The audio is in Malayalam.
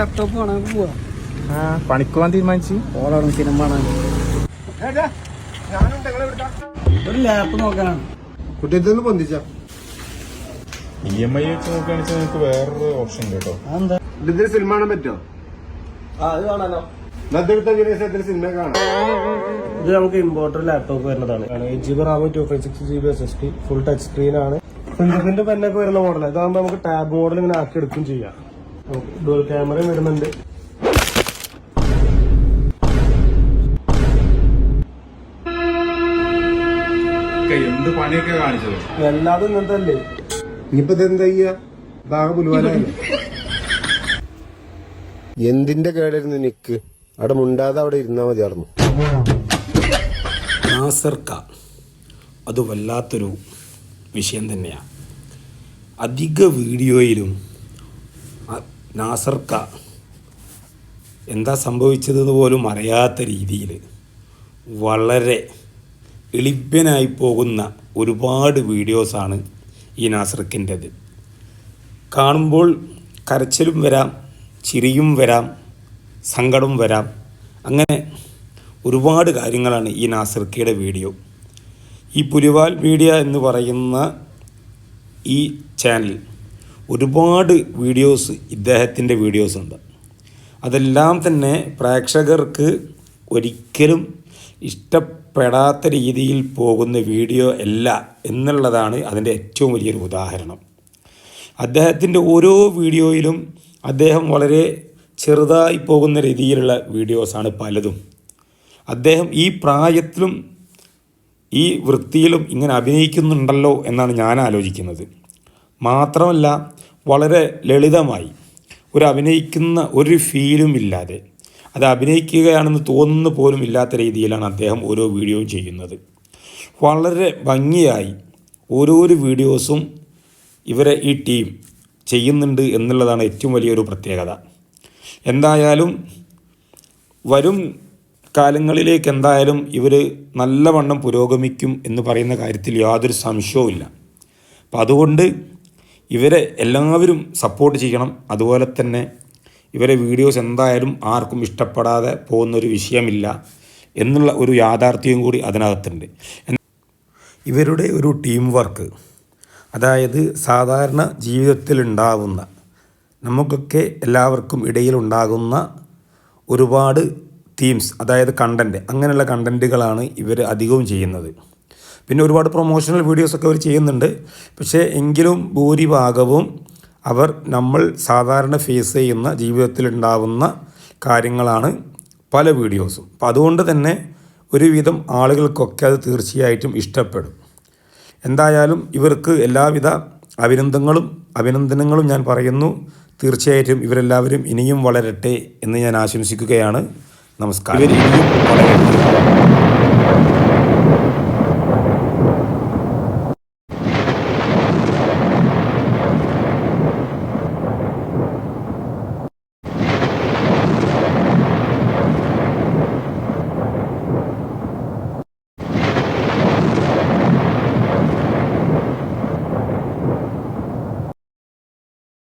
ലാപ്ടോപ്പ് കാണാൻ പോവാ. ആ പണിക്ക് പോകാൻ തീരുമാനിച്ചു. ഓളാണ് സിനിമ കാണാൻ ഒരു ലാപ്പ് നോക്കാനാണ് കുട്ടിയത്തൊന്ന് പൊന്തിച്ച. ഇ എം ഐ വെച്ച് നോക്കുകയാണെന്ന് വെച്ചാൽ നിങ്ങൾക്ക് വേറൊരു ഓപ്ഷൻ ഉണ്ട് കേട്ടോ. അതെന്താ? ഇതിൽ സിനിമ കാണാൻ പറ്റുമോ അത് കാണാനോ ഇന്നത്തെ ഇതിൽ സിനിമ കാണാം? ഇത് നമുക്ക് ഇമ്പോർട്ടർ ലാപ്ടോപ്പ് വരുന്നതാണ്. Eight G B RAM two five six G B S S T full touch screen ആണ്. ഫിംഗർ പ്രിന്റ് പെന്നൊക്കെ വരുന്ന മോഡലാണ് ഇതാകുമ്പോൾ നമുക്ക് ടാബ് മോഡൽ ഇങ്ങനെ ആക്കി എടുക്കും ചെയ്യാം. ഡുവൽ ക്യാമറയും വരുന്നുണ്ട് എന്ത് പണിയൊക്കെ കാണിച്ചത്? എല്ലാതും ഇങ്ങനത്തെ അല്ലേ ഇനിയിപ്പോ ഇതെന്താ ചെയ്യാ? ഭാഗം പുലുവാനായി എന്തിന്റെ കേടായിരുന്നു നിക്ക്? അവിടെ മുണ്ടാതെ അവിടെ ഇരുന്നാ മതിയായിരുന്നു. നാസർക്ക. അത് വല്ലാത്തൊരു വിഷയം തന്നെയാണ് അധിക വീഡിയോയിലും നാസർക്ക എന്താ സംഭവിച്ചതെന്ന് പോലും അറിയാത്ത രീതിയിൽ വളരെ എളിപ്യനായി പോകുന്ന ഒരുപാട് വീഡിയോസാണ് ഈ നാസർക്കിന്റെത് കാണുമ്പോൾ കരച്ചിലും വരാം ചിരിയും വരാം സങ്കടം വരാം. അങ്ങനെ ഒരുപാട് കാര്യങ്ങളാണ് ഈ നാസർക്കയുടെ വീഡിയോ. ഈ പുലിവാൽ മീഡിയ എന്ന് പറയുന്ന ഈ ചാനൽ ഒരുപാട് വീഡിയോസ് ഇദ്ദേഹത്തിന്റെ വീഡിയോസ് ഉണ്ട്. അതെല്ലാം തന്നെ പ്രേക്ഷകർക്ക് ഒരിക്കലും ഇഷ്ടപ്പെടാത്ത രീതിയിൽ പോകുന്ന വീഡിയോ അല്ല എന്നുള്ളതാണ് അതിന്റെ ഏറ്റവും വലിയൊരു ഉദാഹരണം. അദ്ദേഹത്തിന്റെ ഓരോ വീഡിയോയിലും അദ്ദേഹം വളരെ ചെറുതായി പോകുന്ന രീതിയിലുള്ള വീഡിയോസാണ് പലതും. അദ്ദേഹം ഈ പ്രായത്തിലും ഈ വൃത്തിയിലും ഇങ്ങനെ അഭിനയിക്കുന്നുണ്ടല്ലോ എന്നാണ് ഞാൻ ആലോചിക്കുന്നത്. മാത്രമല്ല വളരെ ലളിതമായി. ഒരു അഭിനയിക്കുന്ന ഒരു ഫീലും ഇല്ലാതെ. അത് അഭിനയിക്കുകയാണെന്ന് തോന്നുന്ന പോലും ഇല്ലാത്ത രീതിയിലാണ് അദ്ദേഹം ഓരോ വീഡിയോയും ചെയ്യുന്നത്. വളരെ ഭംഗിയായി ഓരോരോ വീഡിയോസും ഇവരെ ഈ ടീം ചെയ്യുന്നുണ്ട് എന്നുള്ളതാണ് ഏറ്റവും വലിയൊരു പ്രത്യേകത. എന്തായാലും വരും കാലങ്ങളിലേക്ക് എന്തായാലും ഇവർ നല്ലവണ്ണം പുരോഗമിക്കും എന്ന് പറയുന്ന കാര്യത്തിൽ യാതൊരു സംശയവുമില്ല. അപ്പം അതുകൊണ്ട് ഇവരെ എല്ലാവരും സപ്പോർട്ട് ചെയ്യണം. അതുപോലെ തന്നെ ഇവരെ വീഡിയോസ് എന്തായാലും ആർക്കും ഇഷ്ടപ്പെടാതെ പോകുന്നൊരു വിഷയമില്ല എന്നുള്ള ഒരു യാഥാർത്ഥ്യവും കൂടി അതിനകത്തുണ്ട്. ഇവരുടെ ഒരു ടീം വർക്ക് അതായത് സാധാരണ ജീവിതത്തിലുണ്ടാകുന്ന നമുക്കൊക്കെ എല്ലാവർക്കും ഇടയിലുണ്ടാകുന്ന ഒരുപാട് തീംസ് അതായത് കണ്ടന്റ് അങ്ങനെയുള്ള കണ്ടന്റുകളാണ് ഇവർ അധികവും ചെയ്യുന്നത്. പിന്നെ ഒരുപാട് പ്രൊമോഷണൽ വീഡിയോസൊക്കെ അവർ ചെയ്യുന്നുണ്ട്. പക്ഷേ എങ്കിലും ഭൂരിഭാഗവും അവർ നമ്മൾ സാധാരണ ഫേസ് ചെയ്യുന്ന ജീവിതത്തിലുണ്ടാവുന്ന കാര്യങ്ങളാണ് പല വീഡിയോസും അപ്പം അതുകൊണ്ട് തന്നെ ഒരുവിധം ആളുകൾക്കൊക്കെ അത് തീർച്ചയായിട്ടും ഇഷ്ടപ്പെടും. എന്തായാലും ഇവർക്ക് എല്ലാവിധ അഭിനന്ദനങ്ങളും അഭിനന്ദനങ്ങളും ഞാൻ പറയുന്നു. തീർച്ചയായിട്ടും ഇവരെല്ലാവരും ഇനിയും വളരട്ടെ എന്ന് ഞാൻ ആശംസിക്കുകയാണ്. നമസ്കാരം. ഇവർ ഇനിയും വളരട്ടെ.